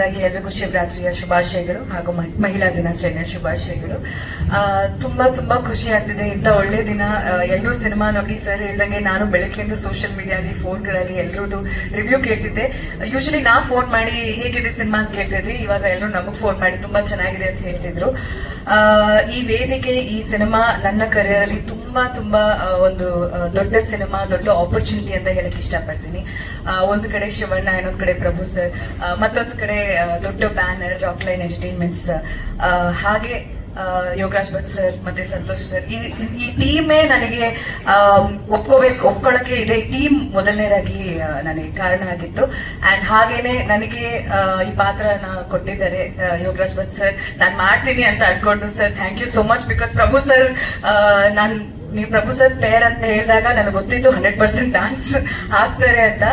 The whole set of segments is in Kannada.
ಎಲ್ರಿಗೂ ಶಿವರಾತ್ರಿಯ ಶುಭಾಶಯಗಳು ಹಾಗೂ ಮಹಿ- ಮಹಿಳಾ ದಿನಾಚರಣೆಯ ಶುಭಾಶಯಗಳು. ತುಂಬಾ ತುಂಬಾ ಖುಷಿ ಆಗ್ತಿದೆ. ಇಂಥ ಒಳ್ಳೆ ದಿನ ಎಲ್ಲರೂ ಸಿನಿಮಾ ನೋಡಿ ಸರ್ ಹೇಳ್ದಂಗೆ ನಾನು ಬೆಳಗ್ಗೆಯಿಂದ ಸೋಷಿಯಲ್ ಮೀಡಿಯಾಲಿ ಫೋನ್ಗಳಲ್ಲಿ ಎಲ್ರದು ರಿವ್ಯೂ ಕೇಳ್ತಿದ್ದೆ. ಯೂಶಲಿ ನಾ ಫೋನ್ ಮಾಡಿ ಹೇಗಿದೆ ಸಿನಿಮಾ ಅಂತ ಕೇಳ್ತಿದ್ವಿ. ಇವಾಗ ಎಲ್ಲರೂ ನಮಗ್ ಫೋನ್ ಮಾಡಿ ತುಂಬಾ ಚೆನ್ನಾಗಿದೆ ಅಂತ ಹೇಳ್ತಿದ್ರು. ಈ ವೇದಿಕೆ, ಈ ಸಿನಿಮಾ ನನ್ನ ಕರಿಯರ್ ಅಲ್ಲಿ ತುಂಬಾ ತುಂಬಾ ಒಂದು ದೊಡ್ಡ ಸಿನಿಮಾ, ದೊಡ್ಡ ಆಪರ್ಚುನಿಟಿ ಅಂತ ಹೇಳಕ್ ಇಷ್ಟಪಡ್ತೀನಿ. ಒಂದು ಕಡೆ ಶಿವಣ್ಣ, ಇನ್ನೊಂದು ಕಡೆ ಪ್ರಭು ಸರ್ ಮತ್ತೊಂದು ಕಡೆ ದೊಡ್ಡ ಬ್ಯಾನರ್ ರಾಕ್ಲೈನ್ ಎಂಟರ್ಟೈನ್ಮೆಂಟ್ಸ್ ಹಾಗೆ ಯೋಗರಾಜ್ ಭಟ್ ಸರ್ ಮತ್ತೆ ಸಂತೋಷ್ ಸರ್ ಈ ಈ ಟೀಮೇ ನನಗೆ ಒಪ್ಕೋಬೇಕು, ಒಪ್ಕೊಳ್ಳೋಕೆ ಇದೆ. ಈ ಟೀಮ್ ಮೊದಲನೇದಾಗಿ ನನಗೆ ಕಾರಣ ಆಗಿತ್ತು. ಅಂಡ್ ಹಾಗೇನೆ ನನಗೆ ಈ ಪಾತ್ರನ ಕೊಟ್ಟಿದ್ದಾರೆ ಯೋಗರಾಜ್ ಭಟ್ ಸರ್ ನಾನು ಮಾಡ್ತೀನಿ ಅಂತ ಅನ್ಕೊಂಡ್ರು sir thank you so much because Prabhu sir ನಾನು ನೀವು ಪ್ರಭು ಸರ್ ಪೇರ್ ಅಂತ ಹೇಳಿದಾಗ ನನಗೆ ಗೊತ್ತಿತ್ತು ಹಂಡ್ರೆಡ್ ಪರ್ಸೆಂಟ್ ಡಾನ್ಸ್ ಆಗ್ತಾರೆ ಅಂತ.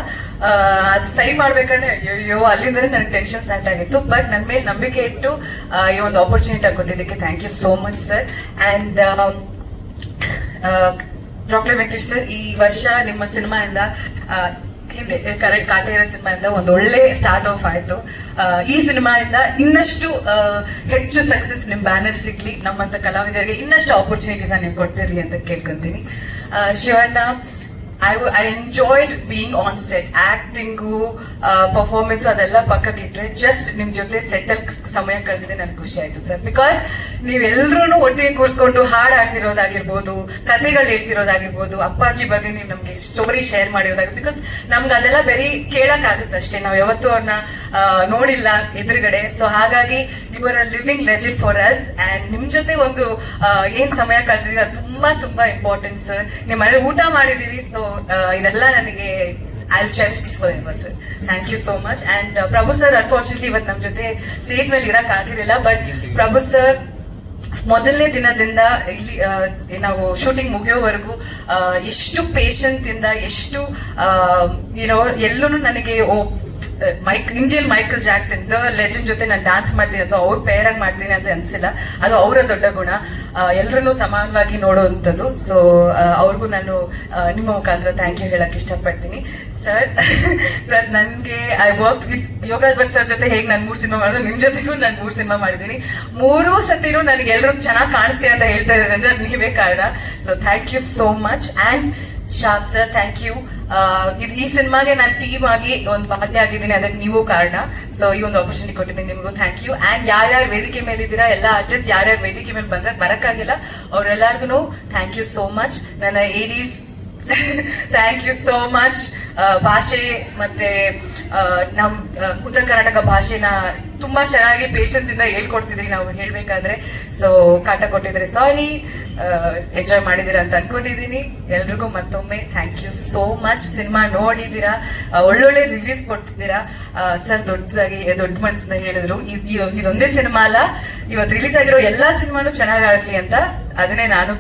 ಅದು ಸೈ ಮಾಡ್ಬೇಕಂದ್ರೆ ಅಯ್ಯೋ ಅಲ್ಲಿಂದಲೇ ನನಗೆ ಟೆನ್ಷನ್ ಸ್ಟಾರ್ಟ್ ಆಗಿತ್ತು. ಬಟ್ ನನ್ನ ಮೇಲೆ ನಂಬಿಕೆ ಇಟ್ಟು ಈ ಒಂದು ಆಪರ್ಚುನಿಟಿ ಕೊಟ್ಟಿದ್ದಕ್ಕೆ thank you so much sir and doctor Venkatesh sir ಈ ವರ್ಷ ನಿಮ್ಮ ಸಿನಿಮಾಯಿಂದ ಹಿಂದೆ ಕರೆಕ್ಟ್ ಕಾಟೇರ ಇಂದ ಒಂದು ಒಳ್ಳೆ ಸ್ಟಾರ್ಟ್ ಆಫ್ ಆಯ್ತು. ಈ ಈ ಸಿನಿಮಾಯಿಂದ ಇನ್ನಷ್ಟು ಹೆಚ್ಚು ಸಕ್ಸಸ್ ನಿಮ್ ಬ್ಯಾನರ್ ಸಿಗ್ಲಿ, ನಮ್ಮಂತ ಕಲಾವಿದರಿಗೆ ಇನ್ನಷ್ಟು ಆಪರ್ಚುನಿಟೀಸ್ ನೀವು ಕೊಡ್ತೀರಿ ಅಂತ ಕೇಳ್ಕೊಂತೀನಿ. Shivanna I I enjoyed being on set acting performance ಅದೆಲ್ಲ ಪಕ್ಕಕ್ಕೆ ಇಟ್ರೆ ಜಸ್ಟ್ ನಿಮ್ ಜೊತೆ ಸೆಟಲ್ ಸಮಯ ಕಳೆದಿದೆ ನನ್ಗೆ ಖುಷಿ ಆಯ್ತು ಸರ್. ಬಿಕಾಸ್ ನೀವೆಲ್ಲರೂ ಒಟ್ಟಿಗೆ ಕೂರಿಸ್ಕೊಂಡು ಹಾಡು ಹಾಡ್ತಿರೋದಾಗಿರ್ಬೋದು ಕಥೆಗಳು ಹೇಳ್ತಿರೋದಾಗಿರ್ಬೋದು, ಅಪ್ಪಾಜಿ ಬಗ್ಗೆ ನೀವು ನಮ್ಗೆ ಸ್ಟೋರಿ ಶೇರ್ ಮಾಡಿರೋದಾಗ ಬಿಕಾಸ್ ನಮ್ಗೆ ಅದೆಲ್ಲ ಬರೀ ಕೇಳಕ್ ಅಷ್ಟೇ. ನಾವು ಯಾವತ್ತೂ ಅವ್ರನ್ನ ನೋಡಿಲ್ಲ ಎದುರುಗಡೆ. ಸೊ ಹಾಗಾಗಿ ಇವರ living legend for us and ನಿಮ್ ಜೊತೆ ಒಂದು ಏನು ಸಮಯ ಕಳೆದಿದ್ದೀವಿ ಅದು ತುಂಬಾ ತುಂಬಾ ಸರ್ ನಿಮ್ಮ ಮನೇಲಿ ಊಟ ಮಾಡಿದೀವಿ ಸೊ ಇದೆಲ್ಲ ನನಗೆ I cherish this forever sir thank you so much and Prabhu sir unfortunately ಇವತ್ತು ನಮ್ಮ ಜೊತೆ ಸ್ಟೇಜ್ ಮೇಲೆ ಇರಕ್ ಆಗಿರಲಿಲ್ಲ ಬಟ್ ಪ್ರಭು ಸರ್ ಮೊದಲನೇ ದಿನದಿಂದ ಇಲ್ಲಿ ನಾವು ಶೂಟಿಂಗ್ ಮುಗಿಯೋವರೆಗೂ ಎಷ್ಟು ಪೇಷಂಟ್ ಇಂದ ಎಷ್ಟು ಏನೋ ಎಲ್ಲೂ ನನಗೆ ಓ Mike Indian Michael Jackson the legend ಜೊತೆ ನಾನು ಡಾನ್ಸ್ ಮಾಡ್ತೀನಿ ಅಥವಾ ಅವ್ರ ಪೇರ್ ಆಗಿ ಮಾಡ್ತೀನಿ ಅಂತ ಅನ್ಸಿಲ್ಲ. ಅದು ಅವರ ದೊಡ್ಡ ಗುಣ. ಎಲ್ಲರನ್ನೂ ಸಮಾನವಾಗಿ ನೋಡುವಂಥದ್ದು. ಸೊ ಅವ್ರಿಗೂ ನಾನು ನಿಮ್ಮ ಮುಖಾಂತರ ಥ್ಯಾಂಕ್ ಯು ಹೇಳಕ್ ಇಷ್ಟಪಡ್ತೀನಿ. ಸರ್ ನನಗೆ I work with Yogaraj Bhat sir ಜೊತೆ ಹೇಗೆ ನಾನು ಮೂರು ಸಿನಿಮಾ ಮಾಡಿದ್ರು, ನಿಮ್ ಜೊತೆಗೂ ನಾನು ಮೂರು ಸಿನಿಮಾ ಮಾಡಿದ್ದೀನಿ. ಮೂರೂ ಸತಿನೂ ನನಗೆ ಎಲ್ಲರೂ ಚೆನ್ನಾಗಿ ಕಾಣಿಸ್ತೀನಿ ಅಂತ ಹೇಳ್ತಾ ಇದ್ದಾರೆ ಅಂದ್ರೆ ಅದ್ ನೀವೇ ಕಾರಣ. So thank you so much and shop sir thank you ಈ ಸಿನಿಮಾಗೆ ನಾನು ಟೀಮ್ ಆಗಿ ಒಂದು ಭಾಗ್ಯ ಆಗಿದ್ದೀನಿ, ಅದಕ್ಕೆ ನೀವು ಕಾರಣ. ಸೊ ಈ ಒಂದು ಆಪರ್ಚುನಿಟಿ ಕೊಟ್ಟಿದ್ದೀನಿ ನಿಮಗೂ ಥ್ಯಾಂಕ್ ಯು ಅಂಡ್ ಯಾರ್ಯಾರು ವೇದಿಕೆ ಮೇಲೆ ಇದ್ದೀರಾ ಎಲ್ಲ ಆರ್ಟಿಸ್ಟ್ ಯಾರ್ಯಾರು ವೇದಿಕೆ ಮೇಲೆ ಬಂದ್ರೆ ಬರಕ್ಕಾಗಿಲ್ಲ. ಅವರೆಲ್ಲರಿಗೂ ಥ್ಯಾಂಕ್ ಯು ಸೋ ಮಚ್ ನನ್ನ ADs thank you so much ಭಾಷೆ ಮತ್ತೆ ನಮ್ ಉತ್ತರ ಕರ್ನಾಟಕ ಭಾಷೆನ ತುಂಬಾ ಚೆನ್ನಾಗಿ ಪೇಷನ್ಸ್ ಇಂದ ಹೇಳ್ಕೊಡ್ತಿದ್ರಿ ನಾವು ಹೇಳ್ಬೇಕಾದ್ರೆ. ಸೊ ಕಾಟ ಕೊಟ್ಟಿದ್ರೆ. ಸಾರಿ ಎಂಜಾಯ್ ಮಾಡಿದೀರಾ ಅಂತ ಅನ್ಕೊಂಡಿದೀನಿ ಎಲ್ರಿಗೂ ಮತ್ತೊಮ್ಮೆ thank you so much cinema ನೋಡಿದೀರಾ ಒಳ್ಳೊಳ್ಳೆ ರಿವ್ಯೂಸ್ ಕೊಡ್ತಿದ್ದೀರಾ? ಸರ್ ದೊಡ್ಡದಾಗಿ ದೊಡ್ಡ ಮನಸ್ಸಿಂದ ಹೇಳಿದ್ರು. ಇದ್- ಇದ್- ಇದೊಂದೇ ಸಿನಿಮಾ ಅಲ್ಲ. ಇವತ್ತು ರಿಲೀಸ್ ಆಗಿರೋ ಎಲ್ಲಾ ಸಿನಿಮಾನು ಚೆನ್ನಾಗಾಗ್ಲಿ ಅಂತ. ಅದನ್ನೇ ನಾನು